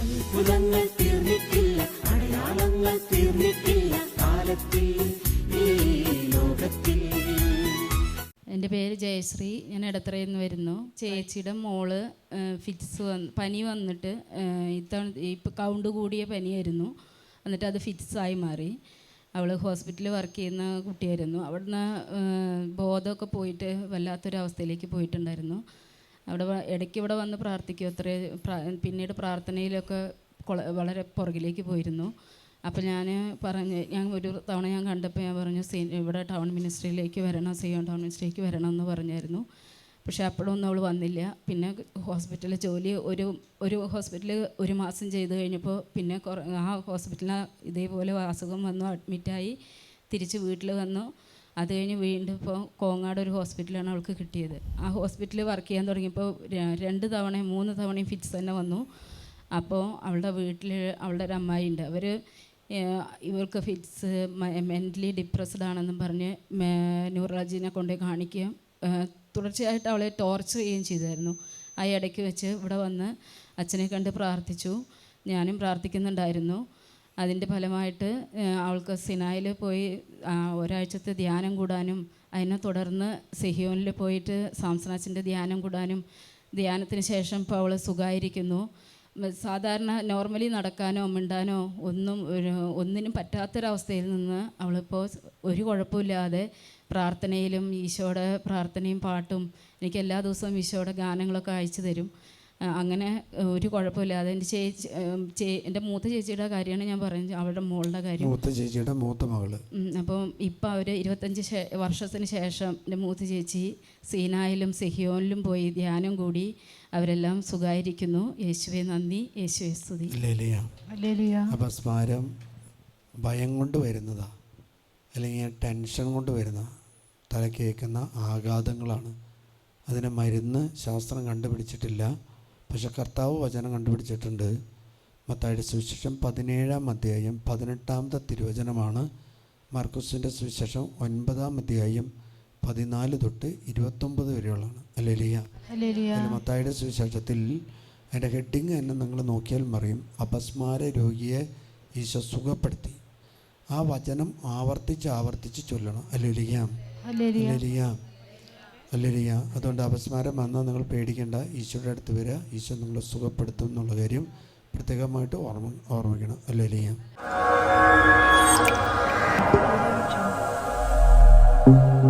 അത്ഭുതങ്ങൾ തീർന്നിട്ടില്ല അടയാളങ്ങൾ തീർന്നിട്ടില്ല കാലത്തിൽ എന്റെ പേര് ജയശ്രീ ഞാൻ ഇടത്തറയിൽ നിന്ന് വരുന്നു. ചേച്ചിയുടെ മോൾ ഫിറ്റ്സ് വന്ന് പനി വന്നിട്ട് ഇത്തവണ ഇപ്പോൾ കൗണ്ട് കൂടിയ പനിയായിരുന്നു. എന്നിട്ട് അത് ഫിറ്റ്സായി മാറി. അവൾ ഹോസ്പിറ്റലിൽ വർക്ക് ചെയ്യുന്ന കുട്ടിയായിരുന്നു. അവിടുന്ന് ബോധമൊക്കെ പോയിട്ട് വല്ലാത്തൊരവസ്ഥയിലേക്ക് പോയിട്ടുണ്ടായിരുന്നു. അവിടെ ഇടയ്ക്ക് ഇവിടെ വന്ന് പ്രാർത്ഥിക്കും. അത്രേ പിന്നീട് പ്രാർത്ഥനയിലൊക്കെ വളരെ പുറകിലേക്ക് പോയിരുന്നു. അപ്പോൾ ഞാൻ പറഞ്ഞ് ഞാൻ ഒരു തവണ ഞാൻ കണ്ടപ്പോൾ ഞാൻ പറഞ്ഞു സീ ഇവിടെ ടൗൺ മിനിസ്ട്രിയിലേക്ക് വരണം സിയോൺ ടൗൺ മിനിസ്ട്രിയിലേക്ക് വരണം എന്ന് പറഞ്ഞായിരുന്നു. പക്ഷേ അപ്പോഴൊന്നും അവൾ വന്നില്ല. പിന്നെ ഹോസ്പിറ്റലിൽ ജോലി ഒരു ഒരു ഹോസ്പിറ്റലിൽ ഒരു മാസം ചെയ്ത് കഴിഞ്ഞപ്പോൾ പിന്നെ ആ ഹോസ്പിറ്റലിൽ ഇതേപോലെ അസുഖം വന്നു അഡ്മിറ്റായി. തിരിച്ച് വീട്ടിൽ വന്നു. അത് കഴിഞ്ഞ് വീണ്ടും ഇപ്പോൾ കോങ്ങാട് ഒരു ഹോസ്പിറ്റലാണ് അവൾക്ക് കിട്ടിയത്. ആ ഹോസ്പിറ്റലിൽ വർക്ക് ചെയ്യാൻ തുടങ്ങിയപ്പോൾ രണ്ട് തവണയും മൂന്ന് തവണയും ഫിറ്റ്സ് തന്നെ വന്നു. അപ്പോൾ അവളുടെ വീട്ടിൽ അവളുടെ ഒരു അമ്മായി ഉണ്ട്. അവർ ഇവർക്ക് ഫിറ്റ്സ് മെന്റലി ഡിപ്രസ്ഡ് ആണെന്നും പറഞ്ഞ് ന്യൂറോളജിനെ കൊണ്ട് കാണിക്കുകയും തുടർച്ചയായിട്ട് അവളെ ടോർച്ചർ ചെയ്യുകയും ചെയ്തായിരുന്നു. ആ ഇടയ്ക്ക് വെച്ച് ഇവിടെ വന്ന് അച്ഛനെ കണ്ട് പ്രാർത്ഥിച്ചു. ഞാനും പ്രാർത്ഥിക്കുന്നുണ്ടായിരുന്നു. അതിന്റെ ഫലമായിട്ട് അവൾക്ക് സിനായിൽ പോയി ഒരാഴ്ചത്തെ ധ്യാനം കൂടാനും അതിനെ തുടർന്ന് സെഹിയോനിൽ പോയിട്ട് സാംസനാച്ചിന്റെ ധ്യാനം കൂടാനും ധ്യാനത്തിന് ശേഷം ഇപ്പോൾ അവൾ സുഖമായിരിക്കുന്നു സാധാരണ നോർമലി നടക്കാനോ മിണ്ടാനോ ഒന്നും ഒരു ഒന്നിനും പറ്റാത്തൊരവസ്ഥയിൽ നിന്ന് അവളിപ്പോൾ ഒരു കുഴപ്പമില്ലാതെ പ്രാർത്ഥനയിലും ഈശോയുടെ പ്രാർത്ഥനയും പാട്ടും എനിക്ക് എല്ലാ ദിവസവും ഈശോയുടെ ഗാനങ്ങളൊക്കെ അയച്ചു തരും. അങ്ങനെ ഒരു കുഴപ്പമില്ലാതെ എന്റെ ചേച്ചി എന്റെ മൂത്ത ചേച്ചിയുടെ കാര്യമാണ് ഞാൻ പറയുന്നത്. അവളുടെ മോളുടെ കാര്യം. മൂത്ത ചേച്ചിയുടെ മൂത്ത മകൾ. അപ്പം ഇപ്പം അവർ ഇരുപത്തഞ്ച് വർഷത്തിന് ശേഷം എന്റെ മൂത്ത ചേച്ചി സീനായിലും സെഹിയോനിലും പോയി ധ്യാനം കൂടി അവരെല്ലാം സുഖായിരിക്കുന്നു. യേശുവെ നന്ദി. യേശുവെ സ്തുതി. അപസ്മാരം ഭയം കൊണ്ട് വരുന്നതാ. അല്ലെങ്കിൽ ടെൻഷൻ കൊണ്ട് വരുന്ന തല കേൾക്കുന്ന ആഘാതങ്ങളാണ്. അതിന് മരുന്ന് ശാസ്ത്രം കണ്ടുപിടിച്ചിട്ടില്ല. പക്ഷെ കർത്താവ് വചനം കണ്ടുപിടിച്ചിട്ടുണ്ട്. മത്തായുടെ സുവിശേഷം പതിനേഴാം അധ്യായം പതിനെട്ടാമത്തെ തിരുവചനമാണ്. മാർക്കുസിന്റെ സുവിശേഷം ഒൻപതാം അധ്യായം പതിനാല് തൊട്ട് ഇരുപത്തൊമ്പത് വരെയുള്ളതാണ്. അല്ലേലിയ മത്തായുടെ സുവിശേഷത്തിൽ അതിന്റെ ഹെഡിങ് തന്നെ നിങ്ങൾ നോക്കിയാൽ മറിയും. അപസ്മാര രോഗിയെ ഈശോ സുഖപ്പെടുത്തി. ആ വചനം ആവർത്തിച്ച് ആവർത്തിച്ച് ചൊല്ലണം. അല്ലേലിയ അല്ലേലിയ അല്ലേലിയ അതുകൊണ്ട് അപസ്മാരം വന്നാൽ നിങ്ങൾ പേടിക്കേണ്ട. ഈശോയുടെ അടുത്ത് വരിക. ഈശോ നിങ്ങളെ സുഖപ്പെടുത്തും എന്നുള്ള കാര്യം പ്രത്യേകമായിട്ട് ഓർമ്മ ഓർമ്മിക്കണം. അല്ലേലിയ Thank.